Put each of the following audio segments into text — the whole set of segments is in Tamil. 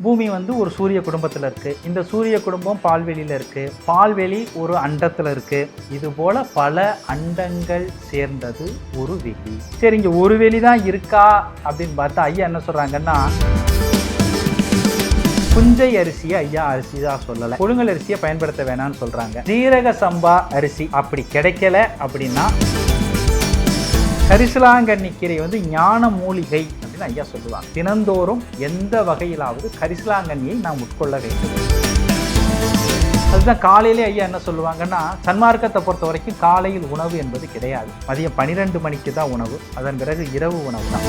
பூமி வந்து ஒரு சூரிய குடும்பத்தில் இருக்குது இந்த சூரிய குடும்பம் பால்வெளியில் இருக்குது பால்வெளி ஒரு அண்டத்தில் இருக்குது இது போல் பல அண்டங்கள் சேர்ந்தது ஒரு வெளி சரி இங்கே ஒரு வெளி தான் இருக்கா அப்படின்னு பார்த்தா ஐயா என்ன சொல்கிறாங்கன்னா புஞ்சை அரிசியை ஐயா அரிசி தான் சொல்லலை. கொழுங்கல் அரிசியை பயன்படுத்த வேணாம்னு சொல்கிறாங்க ஜீரக சம்பா அரிசி அப்படி கிடைக்கல அப்படின்னா கரிசலாங்கண்ணி கீரை வந்து ஞான மூலிகை அப்படின்னு ஐயா சொல்லுவாங்க. தினந்தோறும் எந்த வகையிலாவது கரிசலாங்கண்ணியை நாம் உட்கொள்ள வேண்டும். அதுதான் காலையிலே ஐயா என்ன சொல்லுவாங்கன்னா சன்மார்க்கத்தை பொறுத்த வரைக்கும் காலையில் உணவு என்பது கிடையாது. மதியம் பனிரெண்டு மணிக்கு தான் உணவு. அதன் பிறகு இரவு உணவு தான்.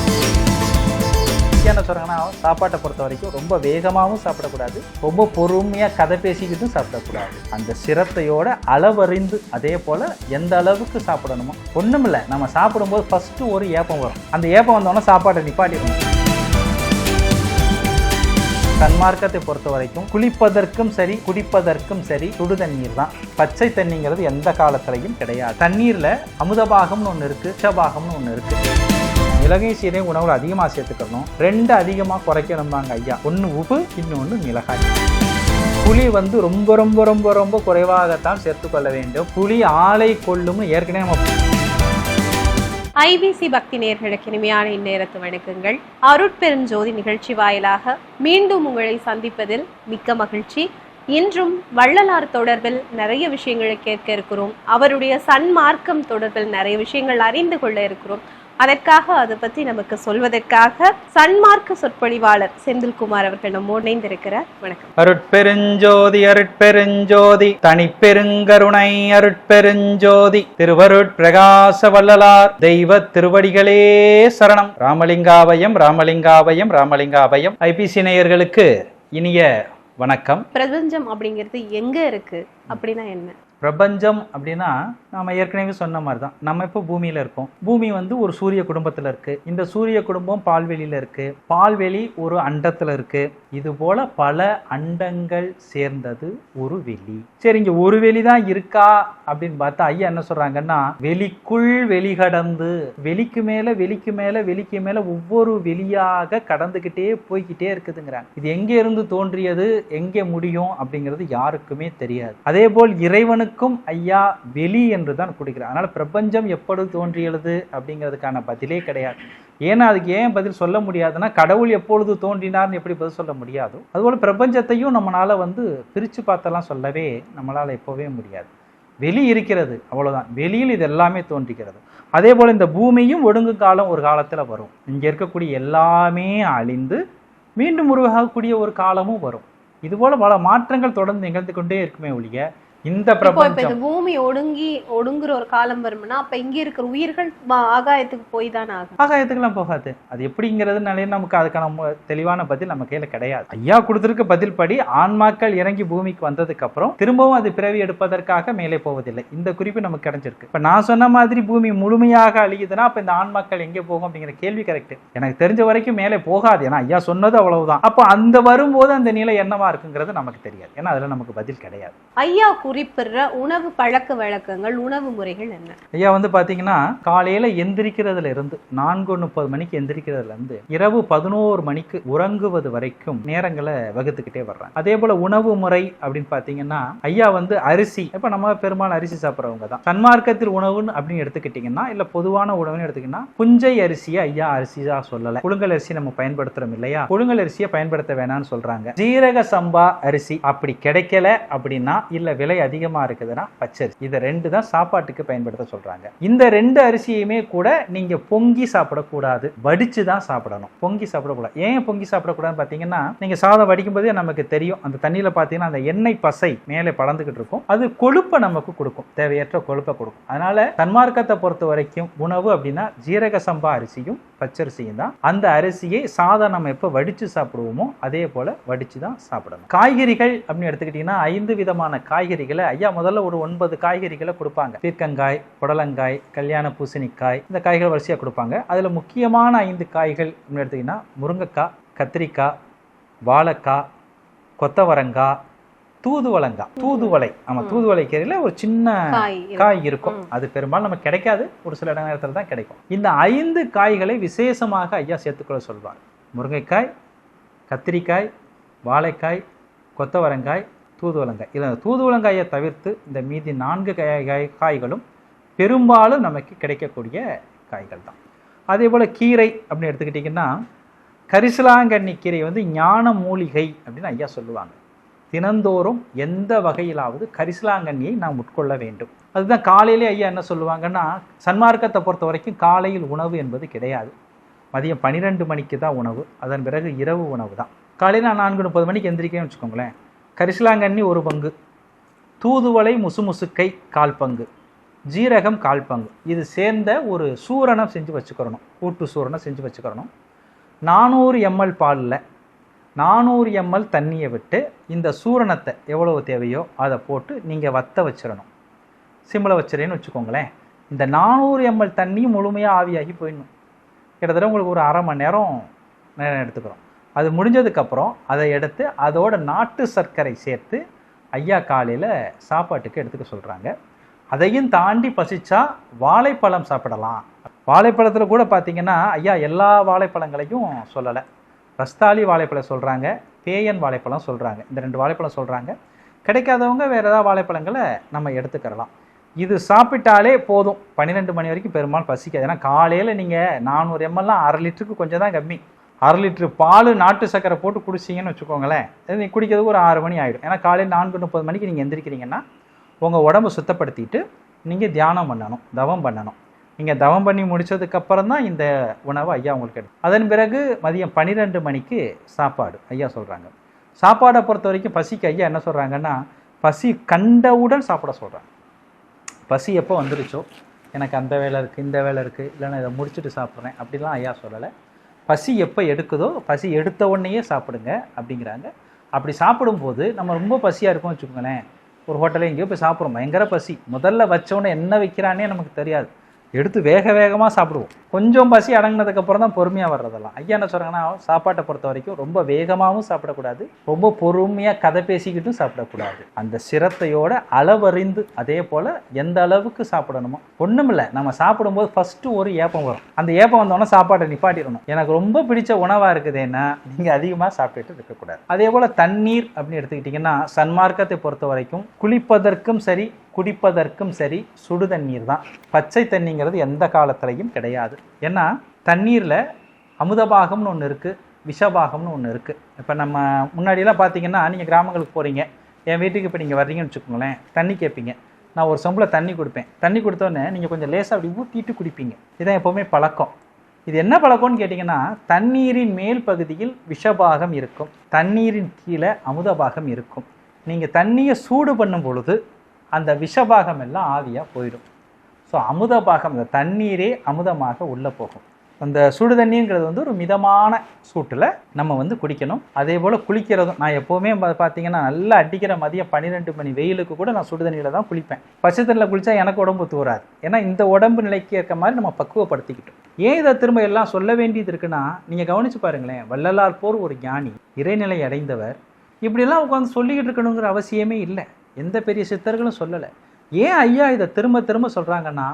என்ன சொல்கிறாங்கன்னா சாப்பாட்டை பொறுத்த வரைக்கும் ரொம்ப வேகமாகவும் சாப்பிடக்கூடாது. ரொம்ப பொறுமையாக கதை பேசிக்கிட்டும் சாப்பிடக்கூடாது. அந்த சிரத்தையோட அளவறிந்து அதே போல் எந்த அளவுக்கு சாப்பிடணுமோ ஒன்றுமில்ல நம்ம சாப்பிடும்போது ஃபஸ்ட்டு ஒரு ஏப்பம் வரும். அந்த ஏப்பம் வந்தோடனே சாப்பாட்டை நிப்பாட்டிடணும் சன்மார்க்கத்தை பொறுத்த வரைக்கும் குளிப்பதற்கும் சரி குடிப்பதற்கும் சரி சுடு தண்ணீர் தான். பச்சை தண்ணிங்கிறது எந்த காலத்திலையும் கிடையாது. தண்ணீரில் அமுதபாகம்னு ஒன்று இருக்குது உச்சபாகம்னு ஒன்று இருக்குது மிளகை சீரையும் உணவில் அதிகமாக சேர்த்துக்கணும். ரெண்டு அதிகமாக குறைக்கணும்பாங்க ஐயா. ஒன்று உப்பு இன்னொன்று மிளகாய். புளி வந்து ரொம்ப ரொம்ப ரொம்ப ரொம்ப குறைவாகத்தான் சேர்த்துக்கொள்ள வேண்டும். புளி ஆலை கொள்ளும்னு ஏற்கனவே நம்ம ஐபிசி பக்தி நேர்களுக்கு இனிமையான இந்நேரத்து வணக்கங்கள். அருட்பெருஞ்சோதி நிகழ்ச்சி வாயிலாக மீண்டும் உங்களை சந்திப்பதில் மிக்க மகிழ்ச்சி. இன்றும் வள்ளலார் தொடர்பில் நிறைய விஷயங்களை கேட்க இருக்கிறோம். அவருடைய சன்மார்க்கம் தொடர்பில் நிறைய விஷயங்கள் அறிந்து கொள்ள இருக்கிறோம். அதற்காக அதை பற்றி நமக்கு சொல்வதற்காக சன்மார்க்க சொற்பொழிவாளர் செந்தில்குமார் அவர்கள் நம்மோடு இணைந்திருக்கிறார். வணக்கம். அருட்பெருஞ்சோதி அருட்பெருஞ்சோதி தனிப்பெருங்கருணை அருட்பெருஞ்சோதி திருவருட் பிரகாச வள்ளலார் தெய்வ திருவடிகளே சரணம். ராமலிங்காபயம் ராமலிங்காபயம் ராமலிங்காபயம். ஐபிசி நேயர்களுக்கு இனிய வணக்கம். பிரபஞ்சம் அப்படிங்கிறது எங்க இருக்கு? அப்படின்னா என்ன? பிரபஞ்சம் அப்படின்னா நம்ம ஏற்கனவே சொன்ன மாதிரி தான் நம்ம இப்போ பூமியில் இருக்கோம். பூமி வந்து ஒரு சூரிய குடும்பத்தில் இருக்குது இந்த சூரிய குடும்பம் பால்வெளியில் இருக்குது பால்வெளி ஒரு அண்டத்தில் இருக்குது இதுபோல் பல அண்டங்கள் சேர்ந்தது ஒரு வெளி. சரி இங்க ஒரு வெளி தான் இருக்கா அப்படின்னு பார்த்தா ஐயா என்ன சொல்றாங்கன்னா வெளிக்குள் வெளி கடந்து வெளிக்கு மேல வெளிக்கு மேல வெளிக்கு மேல ஒவ்வொரு வெளியாக கடந்துகிட்டே போய்கிட்டே இருக்குதுங்கிறாங்க. இது எங்கே இருந்து தோன்றியது எங்கே முடியும் அப்படிங்கிறது யாருக்குமே தெரியாது. அதே போல் இறைவனுக்கும் ஐயா வெளி என்று தான் கொடுக்கிறார். அதனால பிரபஞ்சம் எப்பொழுது தோன்றியது அப்படிங்கிறதுக்கான பதிலே கிடையாது. ஏன்னா அதுக்கு ஏன் பதில் சொல்ல முடியாதுன்னா கடவுள் எப்பொழுது தோன்றினார்னு எப்படி பதில் சொல்ல முடியாதோ அதுபோல் பிரபஞ்சத்தையும் நம்மளால் வந்து பிரித்து பார்த்தெல்லாம் சொல்லவே நம்மளால் எப்போவே முடியாது. வெளி இருக்கிறது அவ்வளோதான் வெளியில் இது எல்லாமே தோன்றுகிறது. அதே போல் இந்த பூமியும் ஒடுங்கு காலம் ஒரு காலத்தில் வரும். இங்கே இருக்கக்கூடிய எல்லாமே அழிந்து மீண்டும் உருவாகக்கூடிய ஒரு காலமும் வரும். இதுபோல் பல மாற்றங்கள் தொடர்ந்து நிகழ்ந்து கொண்டே இருக்குமே ஒழிய இந்த பிரபஞ்சம். பூமி ஒடுங்கி ஒடுங்குற ஒரு காலம் வரும்னா அப்ப இங்க இருக்கிற உயிர்கள் ஆகாயத்துக்கு போய் தானே ஆகும். ஆகாயத்துக்கெல்லாம் போகாது. அது எப்படிங்கிறதுனாலே நமக்கு அதுக்கான தெளிவான பதில் நம்ம கையில கிடையாது. ஐயா கொடுத்திருக்க பதில் படி ஆன்மாக்கள் இறங்கி பூமிக்கு வந்ததுக்கு அப்புறம் திரும்பவும் அது பிறவி எடுப்பதற்காக மேலே போவதில்லை. இந்த குறிப்பு நமக்கு கிடைச்சிருக்கு இப்ப நான் சொன்ன மாதிரி பூமி முழுமையாக அழியுதுன்னா அப்ப இந்த ஆன்மாக்கள் எங்கே போகும் அப்படிங்கிற கேள்வி கரெக்ட் எனக்கு தெரிஞ்ச வரைக்கும் மேலே போகாது. ஏன்னா ஐயா சொன்னது அவ்வளவுதான். அப்ப அந்த வரும்போது அந்த நிலை என்னவா இருக்குங்கிறது நமக்கு தெரியாது. ஏன்னா அதுல நமக்கு பதில் கிடையாது. ஐயா குறிப்பிடுற உணவு பழக்க வழக்கங்கள் உணவு முறைகள் என்ன? ஐயா வந்து பாத்தீங்கன்னா காலையில எந்திரிக்கிறதுல இருந்து நான்கு முப்பது மணிக்கு எந்திரிக்கிறதுல இருந்து இரவு பதினோரு மணிக்கு உறங்குவது வரைக்கும் நேரங்களை வகுத்துக்கிட்டே வர்றாங்க. அதே போல உணவு முறை அப்படின்னு பாத்தீங்கன்னா ஐயா வந்து அரிசி இப்ப நம்ம பெரும்பாலும் அரிசி சாப்பிட்றவங்க தான். சன்மார்க்கத்தில் உணவுன்னு அப்படின்னு எடுத்துக்கிட்டீங்கன்னா இல்ல பொதுவான உணவுன்னு எடுத்துக்கிட்டீங்கன்னா புஞ்சை அரிசியை ஐயா அரிசி தான் சொல்லல. புழுங்கல் அரிசி நம்ம பயன்படுத்துறோம் இல்லையா? புழுங்கல் அரிசியை பயன்படுத்த வேணாம்னு சொல்றாங்க. ஜீரக சம்பா அரிசி அப்படி கிடைக்கல அப்படின்னா இல்ல விலை அதிகமா இருக்குதுன்னா பச்சரிசி. இதை ரெண்டு தான் சாப்பாட்டுக்கு பயன்படுத்த சொல்றாங்க. இந்த ரெண்டு அரிசியுமே கூட நீங்கள் பொங்கி சாப்பிடக்கூடாது. வடிச்சு தான் சாப்பிடணும். பொங்கி சாப்பிடக்கூடாது. ஏன் பொங்கி சாப்பிடக்கூடாதுன்னு பாத்தீங்கன்னா நீங்க சாதம் வடிக்கும் போதே நமக்கு தெரியும். அந்த தண்ணியில் பார்த்தீங்கன்னா அந்த எண்ணெய் பசை மேலே படந்துகிட்டு இருக்கும். அது கொழுப்பை நமக்கு கொடுக்கும். தேவையற்ற கொழுப்பை கொடுக்கும். அதனால் தன்மார்க்கத்தை பொறுத்த வரைக்கும் உணவு அப்படின்னா ஜீரக சம்பா அரிசியும் பச்சரிசியும் தான். அந்த அரிசியை சாதம் நம்ம எப்போ வடித்து சாப்பிடுவோமோ அதே போல் வடிச்சு தான் சாப்பிடணும். காய்கறிகள் அப்படின்னு எடுத்துக்கிட்டிங்கன்னா ஐந்து விதமான காய்கறிகள் ஐயா முதல்ல ஒரு ஒன்பது காய்கறிகளை கொடுப்பாங்க. பீர்க்கங்காய் புடலங்காய் கல்யாண பூசணிக்காய் இந்த காய்கள் வரிசையா கொடுப்பாங்க. அதுல முக்கியமான ஐந்து காய்கள் எடுத்தீங்கன்னா முருங்கைக்காய் கத்திரிக்காய் வாழைக்காய் கொத்தவரங்காய் தூதுவளங்காய். தூதுவளை. ஆமா. தூதுவளை கீரையில ஒரு சின்ன காய் இருக்கு. காய் இருக்கும். அது பெரும்பாலும் நமக்கு கிடைக்காது. ஒரு சில நேரத்தில் தான் கிடைக்கும். இந்த ஐந்து காய்களை விசேஷமாக ஐயா சேர்த்துக்கொள்ள சொல்வார். முருங்கைக்காய் கத்திரிக்காய் வாழைக்காய் கொத்தவரங்காய் தூதுவளங்காய். இதில் தூதுவளங்காயை தவிர்த்து இந்த மீதி நான்கு காய் காய்- காய்களும் பெரும்பாலும் நமக்கு கிடைக்கக்கூடிய காய்கள் தான் அதே போல் கீரை அப்படின்னு எடுத்துக்கிட்டிங்கன்னா கரிசலாங்கண்ணி கீரை வந்து ஞான மூலிகை அப்படின்னு ஐயா சொல்லுவாங்க. தினந்தோறும் எந்த வகையிலாவது கரிசலாங்கண்ணியை நாம் உட்கொள்ள வேண்டும். அதுதான் காலையிலே ஐயா என்ன சொல்லுவாங்கன்னா சன்மார்க்கத்தை பொறுத்த வரைக்கும் காலையில் உணவு என்பது கிடையாது. மதியம் பன்னிரெண்டு மணிக்கு தான் உணவு. அதன் பிறகு இரவு உணவு தான் காலையில் நான் நான்கு முப்பது மணிக்கு எந்திரிக்கேன்னு வச்சுக்கோங்களேன். கரிசலாங்கண்ணி ஒரு பங்கு. தூதுவளை முசுமுசுக்கை கால் பங்கு. ஜீரகம் கால் பங்கு. இது சேர்ந்த ஒரு சூரணம் செஞ்சு வச்சுக்கிறணும். கூட்டு சூரணம் செஞ்சு வச்சுக்கிறணும். நானூறு எம்எல் பாலில் நானூறு எம்எல் தண்ணியை விட்டு இந்த சூரணத்தை எவ்வளவு தேவையோ அதை போட்டு நீங்கள் வத்த வச்சிடணும் சிம்மில் வச்சிடறேன்னு வச்சுக்கோங்களேன். இந்த நானூறு எம்எல் தண்ணி முழுமையாக ஆவியாகி போயிடணும். கிட்டத்தட்ட உங்களுக்கு ஒரு அரை மணி நேரம் நேரம் எடுத்துக்கிறோம் அது முடிஞ்சதுக்கப்புறம் அதை எடுத்து அதோட நாட்டு சர்க்கரை சேர்த்து ஐயா காலையில் சாப்பாட்டுக்கு எடுத்துக்க சொல்கிறாங்க அதையும் தாண்டி பசிச்சா வாழைப்பழம் சாப்பிடலாம். வாழைப்பழத்தில் கூட பார்த்தீங்கன்னா ஐயா எல்லா வாழைப்பழங்களையும் சொல்லலை. ரஸ்தாலி வாழைப்பழம் சொல்கிறாங்க பேயன் வாழைப்பழம் சொல்கிறாங்க இந்த ரெண்டு வாழைப்பழம் சொல்கிறாங்க கிடைக்காதவங்க வேறு ஏதாவது வாழைப்பழங்களை நம்ம எடுத்துக்கிறலாம். இது சாப்பிட்டாலே போதும். பன்னிரெண்டு மணி வரைக்கும் பெரும்பாலும் பசிக்காது. ஏன்னா காலையில் நீங்கள் நானூறு எம்எல்லாம் அரை லிட்டருக்கு கொஞ்சம் தான் கம்மி. அரை லிட்ரு பால் நாட்டு சக்கரை போட்டு குடிச்சிங்கன்னு வச்சுக்கோங்களேன் நீங்கள் குடிக்கிறதுக்கு ஒரு ஆறு மணி ஆகிடும் ஏன்னா காலையில் நான்கு முப்பது மணிக்கு நீங்கள் எந்திரிக்கிறீங்கன்னா உங்கள் உடம்பு சுத்தப்படுத்திட்டு நீங்கள் தியானம் பண்ணணும் தவம் பண்ணணும். நீங்கள் தவம் பண்ணி முடிச்சதுக்கப்புறம் தான் இந்த உணவை ஐயா உங்களுக்கு எடுக்கும் அதன் பிறகு மதியம் பன்னிரெண்டு மணிக்கு சாப்பாடு ஐயா சொல்கிறாங்க சாப்பாடை பொறுத்த வரைக்கும் பசிக்கு ஐயா என்ன சொல்கிறாங்கன்னா பசி கண்டவுடன் சாப்பிட சொல்கிறாங்க பசி எப்போ வந்துருச்சோ எனக்கு அந்த வேலை இருக்குது இந்த வேலை இருக்குது இல்லைன்னா இதை முடிச்சுட்டு சாப்பிட்றேன் அப்படிலாம் ஐயா சொல்லலை. பசி எப்போ எடுக்குதோ பசி எடுத்த உடனேயே சாப்பிடுங்க அப்படிங்கிறாங்க. அப்படி சாப்பிடும்போது நம்ம ரொம்ப பசியாக இருக்கோம் வச்சுக்கோங்களேன். ஒரு ஹோட்டலில் எங்கேயோ போய் சாப்பிட்றோம். பயங்கர பசி. முதல்ல வச்சோன்னே என்ன வைக்கிறானே நமக்கு தெரியாது. எடுத்து வேக வேகமாக சாப்பிடுவோம். கொஞ்சம் பசி அடங்கினதுக்கப்புறம் தான் பொறுமையாக வர்றதெல்லாம். ஐயா என்ன சொல்கிறாங்கன்னா சாப்பாட்டை பொறுத்த வரைக்கும் ரொம்ப வேகமாகவும் சாப்பிடக்கூடாது ரொம்ப பொறுமையாக கதை பேசிக்கிட்டும் சாப்பிடக்கூடாது. அந்த சிரத்தையோட அளவறிந்து அதே போல் எந்த அளவுக்கு சாப்பிடணுமோ ஒன்றுமில்ல நம்ம சாப்பிடும்போது ஃபஸ்ட்டு ஒரு ஏப்பம் வரும். அந்த ஏப்பம் வந்தோடனே சாப்பாட்டை நிப்பாட்டிடணும். எனக்கு ரொம்ப பிடிச்ச உணவாக இருக்குதுன்னா நீங்கள் அதிகமாக சாப்பிட்டுட்டு இருக்கக்கூடாது. அதே போல் தண்ணீர் அப்படின்னு எடுத்துக்கிட்டிங்கன்னா சன்மார்க்கத்தை பொறுத்த வரைக்கும் குளிப்பதற்கும் சரி குடிப்பதற்கும் சரி சுடு தண்ணீர் தான். பச்சை தண்ணிங்கிறது எந்த காலத்துலையும் கிடையாது. ஏன்னா தண்ணீரில் அமுதபாகம்னு ஒன்று இருக்குது விஷபாகம்னு ஒன்று இருக்குது இப்போ நம்ம முன்னாடியெல்லாம் பார்த்தீங்கன்னா நீங்கள் கிராமங்களுக்கு போகிறீங்க என் வீட்டுக்கு இப்போ நீங்கள் வர்றீங்கன்னு வச்சுக்கோங்களேன் தண்ணி கேட்பீங்க நான் ஒரு சொம்பில் தண்ணி கொடுப்பேன். தண்ணி கொடுத்தோன்னே நீங்கள் கொஞ்சம் லேசாக அப்படி ஊற்றிட்டு குடிப்பீங்க. இதான் எப்போவுமே பழக்கம். இது என்ன பழக்கம்னு கேட்டிங்கன்னா தண்ணீரின் மேல் பகுதியில் விஷபாகம் இருக்கும். தண்ணீரின் கீழே அமுதபாகம் இருக்கும். நீங்கள் தண்ணியை சூடு பண்ணும் பொழுது அந்த விஷபாகம் எல்லாம் ஆவியாக போயிடும். ஸோ அமுத பாகம் இந்த தண்ணீரே அமுதமாக உள்ளே போகும். அந்த சுடு தண்ணிங்கிறது வந்து ஒரு மிதமான சூட்டில் நம்ம வந்து குடிக்கணும். அதே போல் குளிக்கிறதும் நான் எப்போவுமே பார்த்தீங்கன்னா நல்லா அடிக்கிற மதியம் பன்னிரெண்டு மணி வெயிலுக்கு கூட நான் சுடு தண்ணியில் தான் குளிப்பேன். பச்சை தண்ணியில் குளித்தா எனக்கு உடம்பு தூராது ஏன்னா இந்த உடம்பு நிலைக்கு ஏற்ற மாதிரி நம்ம பக்குவப்படுத்திக்கிட்டோம். ஏன் இதை திரும்ப எல்லாம் சொல்ல வேண்டியது இருக்குன்னா நீங்கள் கவனிச்சு பாருங்களேன். வள்ளலார் போர் ஒரு ஞானி இறைநிலை அடைந்தவர். இப்படிலாம் உட்காந்து சொல்லிக்கிட்டு இருக்கணுங்கிற அவசியமே இல்லை. எந்த பெரிய சித்தர்களும் சொல்லலை. ஏன் ஐயா இதை திரும்ப திரும்ப சொல்கிறாங்கன்னா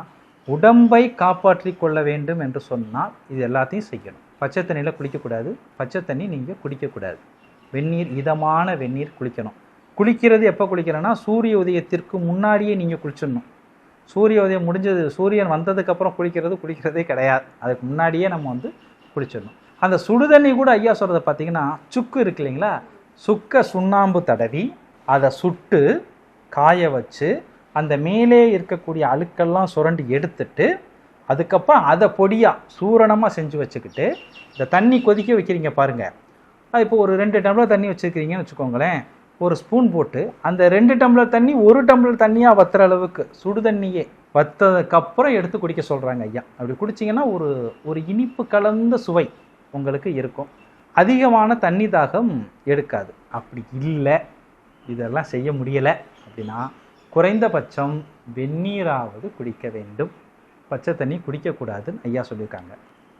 உடம்பை காப்பாற்றி கொள்ள வேண்டும் என்று சொன்னால் இது எல்லாத்தையும் செய்யணும். பச்சை தண்ணியில் குளிக்கக்கூடாது. பச்சை தண்ணி நீங்கள் குடிக்கக்கூடாது. வெந்நீர் இதமான வெந்நீர் குளிக்கணும். குளிக்கிறது எப்போ குளிக்கிறேன்னா சூரிய உதயத்திற்கு முன்னாடியே நீங்கள் குளிச்சிடணும். சூரிய உதயம் முடிஞ்சது சூரியன் வந்ததுக்கப்புறம் குளிக்கிறது குளிக்கிறதே கிடையாது. அதுக்கு முன்னாடியே நம்ம வந்து குளிச்சிடணும். அந்த சுடுதண்ணி கூட ஐயா சொல்கிறத பார்த்தீங்கன்னா சுக்கு இருக்கு இல்லைங்களா? சுக்க சுண்ணாம்பு தடவி அதை சுட்டு காய வச்சு அந்த மேலே இருக்கக்கூடிய அழுக்கெல்லாம் சுரண்டி எடுத்துட்டு அதுக்கப்புறம் அதை பொடியாக சூரணமாக செஞ்சு வச்சுக்கிட்டு இந்த தண்ணி கொதிக்க வைக்கிறீங்க பாருங்கள் இப்போ ஒரு ரெண்டு டம்ளர் தண்ணி வச்சுருக்கிறீங்கன்னு வச்சுக்கோங்களேன். ஒரு ஸ்பூன் போட்டு அந்த ரெண்டு டம்ளர் தண்ணி ஒரு டம்ளர் தண்ணியாக வத்துற அளவுக்கு சுடு தண்ணியே வத்ததுக்கப்புறம் எடுத்து குடிக்க சொல்கிறாங்க ஐயா. அப்படி குடிச்சிங்கன்னா ஒரு ஒரு இனிப்பு கலந்த சுவை உங்களுக்கு இருக்கும். அதிகமான தண்ணி தாகம் எடுக்காது. அப்படி இல்லை. இதெல்லாம் செய்ய முடியலை அப்படின்னா குறைந்தபட்சம் வெந்நீராவது குடிக்க வேண்டும். பச்சை தண்ணி குடிக்கக்கூடாதுன்னு ஐயா சொல்லியிருக்காங்க.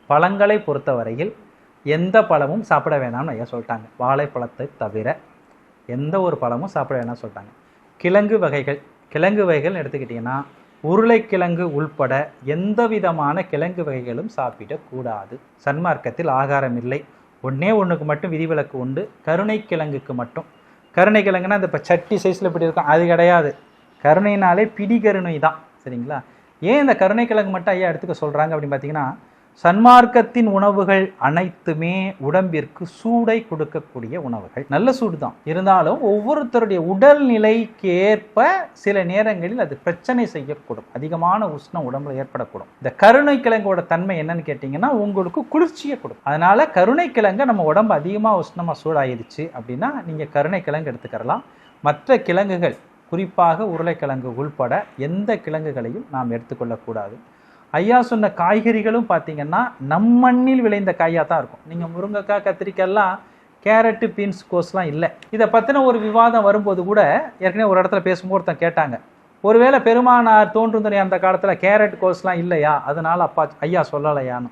பழங்களை பொறுத்தவரையில் எந்த பழமும் சாப்பிட வேணாம்னு ஐயா சொல்லிட்டாங்க. வாழைப்பழத்தை தவிர எந்த ஒரு பழமும் சாப்பிட வேணாம்னு சொல்லிட்டாங்க. கிழங்கு வகைகள் கிழங்கு வகைகள்னு எடுத்துக்கிட்டிங்கன்னா உருளைக்கிழங்கு உள்பட எந்த விதமான கிழங்கு வகைகளும் சாப்பிடக்கூடாது. சன்மார்க்கத்தில் ஆகாரம் இல்லை. ஒன்றே ஒன்றுக்கு மட்டும் விதிவிலக்கு உண்டு. கருணைக்கிழங்குக்கு மட்டும். கருணைக்கிழங்குனா இந்த இப்போ சட்டி சைஸில் இப்படி இருக்கும். அது கிடையாது. கருணைனாலே பிடி கருணை தான் சரிங்களா? ஏன் இந்த கருணை கிழங்கு மட்டும் ஐயா எடுத்துக்க சொல்கிறாங்க அப்படின்னு பார்த்தீங்கன்னா சன்மார்க்கத்தின் உணவுகள் அனைத்துமே உடம்பிற்கு சூடை கொடுக்கக்கூடிய உணவுகள். நல்ல சூடு தான் இருந்தாலும் ஒவ்வொருத்தருடைய உடல்நிலைக்கு ஏற்ப சில நேரங்களில் அது பிரச்சனை செய்யக்கூடும். அதிகமான உஷ்ணம் உடம்புல ஏற்படக்கூடும். இந்த கருணைக்கிழங்கோட தன்மை என்னன்னு கேட்டிங்கன்னா உங்களுக்கு குளிர்ச்சியை கொடுக்கும். அதனால கருணைக்கிழங்கை நம்ம உடம்பு அதிகமாக உஷ்ணமாக சூடாயிருச்சு அப்படின்னா நீங்கள் கருணைக்கிழங்கு எடுத்துக்கிறலாம் மற்ற கிழங்குகள் குறிப்பாக உருளைக்கிழங்கு உள்பட எந்த கிழங்குகளையும் நாம் எடுத்துக்கொள்ளக்கூடாது. ஐயா சொன்ன காய்கறிகளும் பார்த்தீங்கன்னா நம் மண்ணில் விளைந்த காயாக தான் இருக்கும். நீங்கள் முருங்கைக்காய் கத்திரிக்காய்லாம் கேரட்டு பீன்ஸ் கோஸ்லாம் இல்லை. இதை பற்றின ஒரு விவாதம் வரும்போது கூட ஏற்கனவே ஒரு இடத்துல பேசும்போது ஒருத்தன் கேட்டாங்க. ஒருவேளை பெருமானார் தோன்றுந்தனி அந்த காலத்தில் கேரட் கோஸ்லாம் இல்லையா? அதனால் அப்பா ஐயா சொல்லலையான்னு.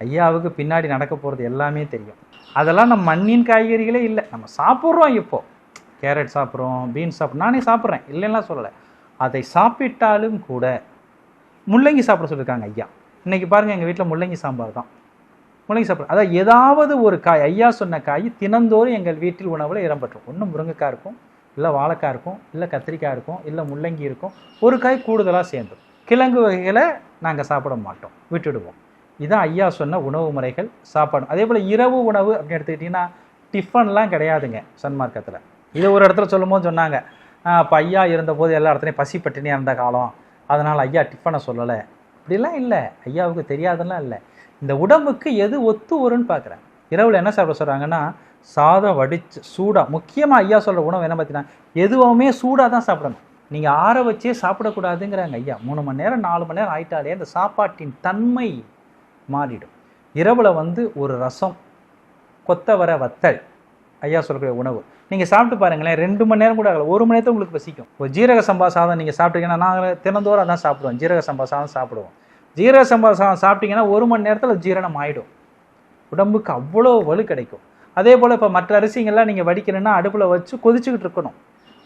ஐயாவுக்கு பின்னாடி நடக்க போகிறது எல்லாமே தெரியும். அதெல்லாம் நம்ம மண்ணின் காய்கறிகளே இல்லை. நம்ம சாப்பிட்றோம் இப்போ. கேரட் சாப்பிட்றோம் பீன்ஸ் சாப்பிட்றோம். நானே சாப்பிட்றேன். இல்லைன்னா சொல்லலை. அதை சாப்பிட்டாலும் கூட முள்ளங்கி சாப்பிட சொல்லியிருக்காங்க ஐயா. இன்னைக்கு பாருங்கள் எங்கள் வீட்டில் முள்ளங்கி சாம்பார் தான். முள்ளங்கி சாப்பிட அதாவது ஏதாவது ஒரு காய் ஐயா சொன்ன காய் தினந்தோறும் எங்கள் வீட்டில் உணவில் இடம்பெற்றும். ஒன்று முருங்கைக்காய் இருக்கும் இல்லை வாழைக்காய் இருக்கும் இல்லை கத்திரிக்காய் இருக்கும் இல்லை முள்ளங்கி இருக்கும். ஒரு காய் கூடுதலாக சேர்ந்துடும் கிழங்கு வகைகளை நாங்கள் சாப்பிட மாட்டோம். விட்டுடுவோம். இதான் ஐயா சொன்ன உணவு முறைகள் சாப்பாடு. அதே போல் இரவு உணவு அப்படின்னு எடுத்துக்கிட்டிங்கன்னா டிஃபன்லாம் கிடையாதுங்க சன்மார்க்கத்தில் இதை ஒரு இடத்துல சொல்லும்போது சொன்னாங்க அப்போ ஐயா இருந்தபோது எல்லா இடத்துலையும் பசி பட்டினியாக இருந்த காலம். அதனால் ஐயா டிஃபனை சொல்லலை. இப்படிலாம் இல்லை. ஐயாவுக்கு தெரியாதெல்லாம் இல்லை. இந்த உடம்புக்கு எது ஒத்து வரும்னு பார்க்குறேன். இரவில் என்ன சாப்பிட சொல்கிறாங்கன்னா சாதம் வடிச்சு சூடாக முக்கியமாக ஐயா சொல்கிற உணவு என்ன பார்த்தீங்கன்னா எதுவுமே சூடாக தான் சாப்பிடணும். நீங்கள் ஆற வச்சே சாப்பிடக்கூடாதுங்கிறாங்க ஐயா. மூணு மணி நேரம் நாலு மணி நேரம் ஆயிட்டாலே அந்த சாப்பாட்டின் தன்மை மாறிடும். இரவில் வந்து ஒரு ரசம் கொத்தவரை வத்தல் ஐயா சொல்லக்கூடிய உணவு. நீங்கள் சாப்பிட்டு பாருங்களேன் ரெண்டு மணி நேரம் கூட ஆகல. ஒரு மணி நேரத்தில் உங்களுக்கு பசிக்கும். இப்போ ஜீரக சம்பா சாதம் நீங்கள் சாப்பிட்டீங்கன்னா நாங்கள் தினந்தோறும் அதான் சாப்பிடுவோம். ஜீரக சம்பா சாதம் சாப்பிடுவோம். ஜீரக சம்பா சாதம் சாப்பிட்டீங்கன்னா ஒரு மணி நேரத்தில் ஜீரணம் ஆகிடும் உடம்புக்கு அவ்வளோ வலு கிடைக்கும். அதே போல் இப்போ மற்ற அரிசிங்கள்லாம் நீங்கள் வடிக்கணும்னா அடுப்பில் வச்சு கொதிச்சுக்கிட்டு இருக்கணும்.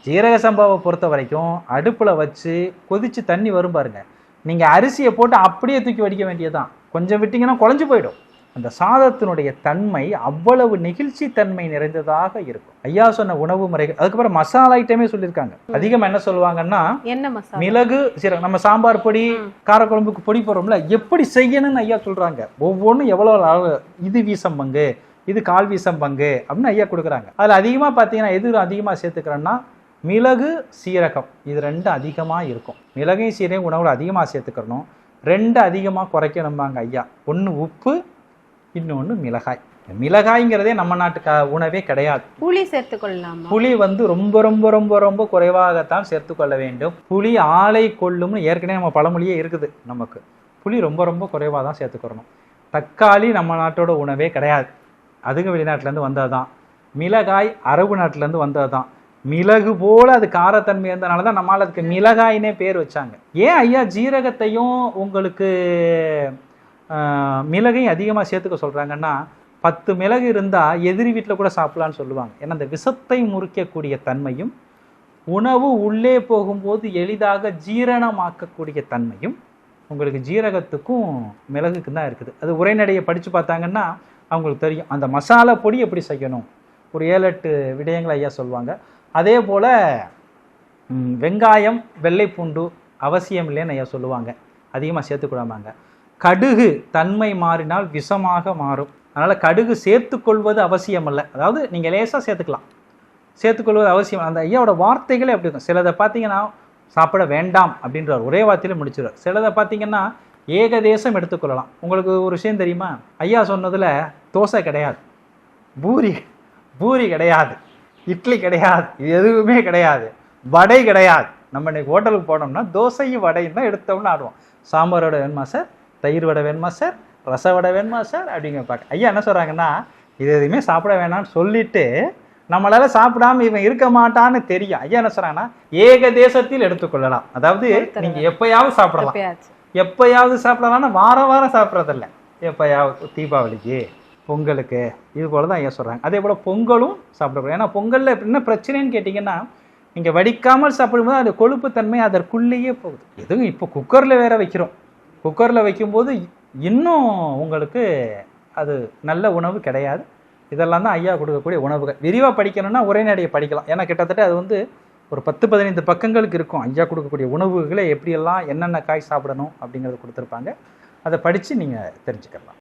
ஜீரக சம்பாவை பொறுத்த வரைக்கும் அடுப்பில் வச்சு கொதிச்சு தண்ணி வரும் பாருங்கள் நீங்கள் அரிசியை போட்டு அப்படியே தூக்கி வடிக்க வேண்டியதுதான். கொஞ்சம் விட்டிங்கன்னா குழஞ்சு போயிடும். அந்த சாதத்தினுடைய தன்மை அவ்வளவு நெகிழ்ச்சி தன்மை நிறைந்ததாக இருக்கும். ஐயா சொன்ன உணவு முறைகள் அதுக்கப்புறம் மசாலா ஐட்டமே சொல்லியிருக்காங்க. அதிகமாக என்ன சொல்லுவாங்கன்னா என்ன மிளகு சீரகம் நம்ம சாம்பார் பொடி. காரக்குழம்புக்கு பொடி போடுறோம்ல எப்படி செய்யணும்னு ஐயா சொல்றாங்க. ஒவ்வொன்றும் எவ்வளோ அளவு இது வீசம் பங்கு இது கால் வீசம் பங்கு அப்படின்னு ஐயா கொடுக்குறாங்க. அதில் அதிகமாக பார்த்தீங்கன்னா எது அதிகமாக சேர்த்துக்கிறோன்னா மிளகு சீரகம். இது ரெண்டு அதிகமாக இருக்கும். மிளகையும் சீரகம் உணவுல அதிகமாக சேர்த்துக்கிறணும். ரெண்டு அதிகமாக குறைக்கணும்பாங்க ஐயா. ஒன்று உப்பு இன்னொன்று மிளகாய். மிளகாய்ங்கிறதே நம்ம நாட்டு உணவே கிடையாது. புளி சேர்த்துக் கொள்ளலாமா? புளி வந்து ரொம்ப ரொம்ப ரொம்ப ரொம்ப குறைவாகத்தான் சேர்த்துக்கொள்ள வேண்டும். புளி ஆளை கொள்ளும்னு ஏற்கனவே நம்ம பழமொழியே இருக்குது நமக்கு. புளி ரொம்ப ரொம்ப குறைவாக தான் சேர்த்துக்கிறணும் தக்காளி நம்ம நாட்டோட உணவே கிடையாது. அதுங்க வெளிநாட்டிலேருந்து வந்தது தான் மிளகாய் அரபு நாட்டிலேருந்து வந்தது தான் மிளகு போல அது காரத்தன்மை இருந்தனால தான் நம்மளால் அதுக்கு மிளகாயினே பேர் வச்சாங்க. ஏன் ஐயா ஜீரகத்தையும் உங்களுக்கு மிளகையும் அதிகமாக சேர்த்துக்க சொல்கிறாங்கன்னா பத்து மிளகு இருந்தால் எதிரி வீட்டில் கூட சாப்பிடலான்னு சொல்லுவாங்க. ஏன்னா அந்த விஷத்தை முறிக்கக்கூடிய தன்மையும் உணவு உள்ளே போகும்போது எளிதாக ஜீரணமாக்கக்கூடிய தன்மையும் உங்களுக்கு ஜீரகத்துக்கும் மிளகுக்கும் தான் இருக்குது. அது உரைநடையை படித்து பார்த்தாங்கன்னா அவங்களுக்கு தெரியும். அந்த மசாலா பொடி எப்படி செய்யணும்? ஒரு ஏழு எட்டு விடயங்களை ஐயா சொல்லுவாங்க. அதே போல் வெங்காயம் வெள்ளைப்பூண்டு அவசியம் இல்லைன்னு ஐயா சொல்லுவாங்க. அதிகமாக சேர்த்துக்கூடாமாங்க கடுகு தன்மை மாறினால் விஷமாக மாறும். அதனால் கடுகு சேர்த்துக்கொள்வது அவசியம் அல்ல அதாவது நீங்கள் லேசாக சேர்த்துக்கலாம். சேர்த்துக்கொள்வது அவசியம். அந்த ஐயாவோட வார்த்தைகளே அப்படி இருக்கும். சிலதை பார்த்தீங்கன்னா சாப்பிட வேண்டாம் அப்படின்றார். ஒரே வார்த்தையில முடிச்சிடுவார் சிலதை பார்த்தீங்கன்னா ஏகதேசம் எடுத்துக்கொள்ளலாம் உங்களுக்கு ஒரு விஷயம் தெரியுமா? ஐயா சொன்னதில் தோசை கிடையாது. பூரி பூரி கிடையாது. இட்லி கிடையாது. இது எதுவுமே கிடையாது. வடை கிடையாது. நம்ம இன்னைக்கு ஹோட்டலுக்கு போனோம்னா தோசையும் வடையும் தான் எடுத்தோம்னு ஆடுவோம். சாம்பாரோட வேணுமா சார்? தயிர் வடை வேணுமா சார்? ரச வடை வேணுமா சார்? அப்படிங்கிற பார்க்க ஐயா என்ன சொல்கிறாங்கன்னா இது எதுவுமே சாப்பிட வேணாம்னு சொல்லிட்டு நம்மளால சாப்பிடாம இவன் இருக்க மாட்டான்னு தெரியும். ஐயா என்ன சொல்றாங்கன்னா ஏக தேசத்தில் எடுத்துக்கொள்ளலாம். அதாவது ஒருத்தர் நீங்க எப்பயாவது சாப்பிடலாம். எப்பயாவது சாப்பிடலாம்னா வாரம் வாரம் சாப்பிட்றதில்ல. எப்பயாவது தீபாவளிக்கு பொங்கலுக்கு இது போல தான் ஐயா சொல்கிறாங்க அதே போல் பொங்கலும் சாப்பிடக்கூடாது. ஏன்னா பொங்கலில் என்ன பிரச்சனைன்னு கேட்டிங்கன்னா நீங்கள் வடிக்காமல் சாப்பிடும்போது அது கொழுப்புத்தன்மை அதற்குள்ளேயே போகுது. எதுவும் இப்போ குக்கரில் வேற வைக்கிறோம். குக்கரில் வைக்கும்போது இன்னும் உங்களுக்கு அது நல்ல உணவு கிடையாது. இதெல்லாம் தான் ஐயா கொடுக்கக்கூடிய உணவுகள். விரிவாக படிக்கணும்னா உரைநடையை படிக்கலாம். ஏன்னா கிட்டத்தட்ட அது வந்து ஒரு பத்து பதினைந்து பக்கங்களுக்கு இருக்கும். ஐயா கொடுக்கக்கூடிய உணவுகளை எப்படியெல்லாம் என்னென்ன காய் சாப்பிடணும் அப்படிங்கிறத கொடுத்துருப்பாங்க. அதை படித்து நீங்கள் தெரிஞ்சுக்கலாம்.